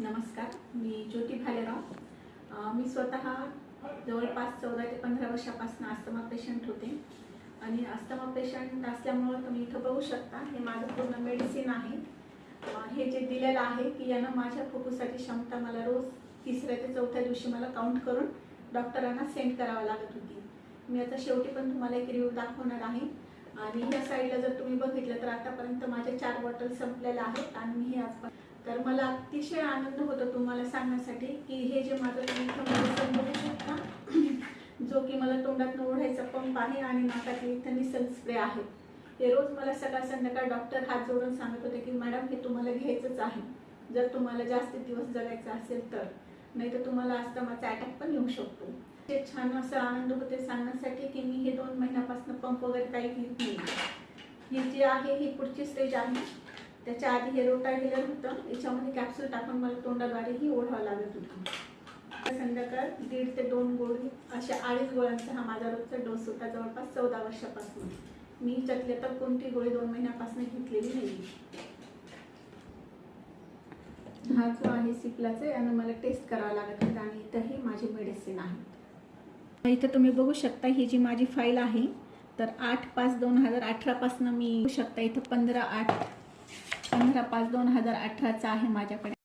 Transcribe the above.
नमस्कार मी ज्योती भालेराव. मी स्वतः जवळपास चौदा ते पंधरा वर्षापासून अस्थमा पेशंट होते. आणि अस्थमा पेशंट असल्यामुळं तुम्ही इथं बघू शकता हे माझं पूर्ण मेडिसिन आहे. हे जे दिलेलं आहे की यानं माझ्या फुफ्फुसाची क्षमता मला रोज तिसऱ्या ते चौथ्या दिवशी मला काउंट करून डॉक्टरांना सेंड करावं लागत होती. मी आता शेवटी पण तुम्हाला एक रिव्ह्यू दाखवणार आहे. आणि ह्या साईडला जर तुम्ही बघितलं तर आतापर्यंत माझ्या चार बॉटल संपलेल्या आहेत आणि मी हे आज तर मला अतिशय आनंद होतो तुम्हाला सांगण्यासाठी की हे जे माझं तुम्ही बघू शकता जो की मला तोंडात ओढायचा पंप आहे आणि नाकातील इथं निसल स्प्रे आहे. हे रोज मला सकाळ संध्याकाळ डॉक्टर हात जोडून सांगत होते की मॅडम हे तुम्हाला घ्यायचंच आहे. जर तुम्हाला जास्त दिवस जगायचं असेल तर. नाही तर तुम्हाला अस्थमाचा अटॅक पण येऊ शकतो. ते छान असं आनंद होते सांगण्यासाठी की मी हे दोन महिन्यापासून पंप वगैरे काही घेत नाही. ही जी आहे ही पुढची स्टेज आहे. त्याच्या आधी हे रोटाव्हिलर होतं. याच्यामध्ये कॅप्सूल टाकून मला तोंडाद्वारेही ओढावं लागत होतं. संध्याकाळ दीड ते दोन गोळी अशा अडीच गोळ्यांचा हा माझा रोजचा डोस होता जवळपास चौदा वर्षापासून. मी त्यातल्या तर कोणती गोळी दोन महिन्यापासून घेतलेली नाही हा जो आहे सिप्लाचा यानं मला टेस्ट करावं लागत होता आणि इथंही माझी मेडिसिन आहे. इथं तुम्ही बघू शकता ही जी माझी फाईल आहे तर आठ पाच दोन हजार अठरापासून मी येऊ शकता इथं पंधरा आठ पंधरा पाच दोन हजार अठराचा आहे माझ्याकडे.